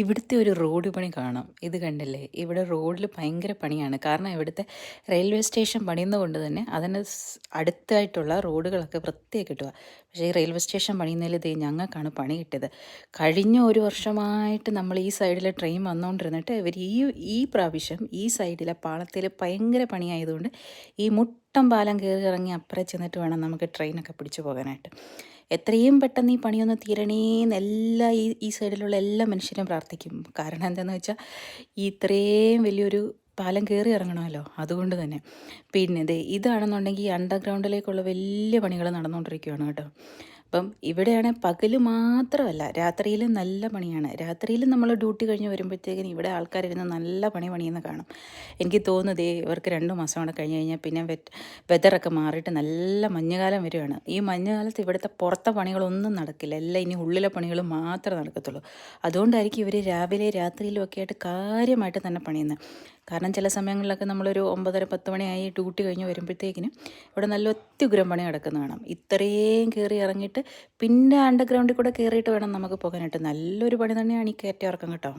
ഇവിടുത്തെ ഒരു റോഡ് പണി കാണാം. ഇത് കണ്ടില്ലേ? ഇവിടെ റോഡിൽ ഭയങ്കര പണിയാണ്. കാരണം ഇവിടുത്തെ റെയിൽവേ സ്റ്റേഷൻ പണിയുന്നത് തന്നെ അതിന് അടുത്തായിട്ടുള്ള റോഡുകളൊക്കെ വൃത്തിയായി കിട്ടുക. പക്ഷേ ഈ റെയിൽവേ സ്റ്റേഷൻ പണിയുന്നതിൽ ഇത് ഞങ്ങൾക്കാണ് പണി കിട്ടിയത്. കഴിഞ്ഞ ഒരു വർഷമായിട്ട് നമ്മൾ ഈ സൈഡിൽ ട്രെയിൻ വന്നുകൊണ്ടിരുന്നിട്ട് ഇവർ ഈ ഈ പ്രാവശ്യം ഈ സൈഡിലെ പാളത്തിൽ ഭയങ്കര പണിയായതുകൊണ്ട് ഈ മുട്ടം പാലം കയറി ഇറങ്ങി അപ്പുറം ചെന്നിട്ട് വേണം നമുക്ക് ട്രെയിനൊക്കെ പിടിച്ചു പോകാനായിട്ട്. എത്രയും പെട്ടെന്ന് ഈ പണിയൊന്ന് തീരണേന്ന് എല്ലാ ഈ ഈ സൈഡിലുള്ള എല്ലാ മനുഷ്യരും പ്രാർത്ഥിക്കും. കാരണം എന്താണെന്ന് വെച്ചാൽ ഇത്രയും വലിയൊരു പാലം കയറി ഇറങ്ങണമല്ലോ അതുകൊണ്ട് തന്നെ. പിന്നെ ദേ ഇതാണെന്നുണ്ടെങ്കിൽ അണ്ടർഗ്രൗണ്ടിലേക്കുള്ള വലിയ പണികൾ നടന്നുകൊണ്ടിരിക്കുകയാണ് കേട്ടോ. അപ്പം ഇവിടെയാണ് പകൽ മാത്രമല്ല രാത്രിയിലും നല്ല പണിയാണ്. രാത്രിയിലും നമ്മൾ ഡ്യൂട്ടി കഴിഞ്ഞ് വരുമ്പോഴത്തേക്കും ഇവിടെ ആൾക്കാരിരുന്ന് നല്ല പണി പണിയെന്ന് കാണും. എനിക്ക് തോന്നുന്നത് ഇവർക്ക് രണ്ട് മാസം കൂടെ കഴിഞ്ഞ് കഴിഞ്ഞാൽ പിന്നെ വെതറൊക്കെ മാറിയിട്ട് നല്ല മഞ്ഞുകാലം വരുവാണ്. ഈ മഞ്ഞുകാലത്ത് ഇവിടുത്തെ പുറത്തെ പണികളൊന്നും നടക്കില്ല. എല്ലാം ഇനി ഉള്ളിലെ പണികൾ മാത്രമേ നടക്കത്തുള്ളൂ. അതുകൊണ്ടായിരിക്കും ഇവർ രാവിലെ രാത്രിയിലും ഒക്കെ ആയിട്ട് കാര്യമായിട്ട് തന്നെ പണിയുന്നത് കാരണം ചില സമയങ്ങളിലൊക്കെ നമ്മളൊരു ഒമ്പതര പത്ത് മണിയായി ഡ്യൂട്ടി കഴിഞ്ഞ് വരുമ്പോഴത്തേക്കിനും ഇവിടെ നല്ല ഒത്യുഗ്രം പണി നടക്കുന്ന കാണാം. ഇത്രയും കയറി ഇറങ്ങിയിട്ട് പിന്നെ അണ്ടർഗ്രൗണ്ടിൽ കൂടെ കയറിയിട്ട് വേണം നമുക്ക് പോകാനായിട്ട്. നല്ലൊരു പണി തന്നെയാണ് ഈ കയറ്റം ഇറക്കം കേട്ടോ.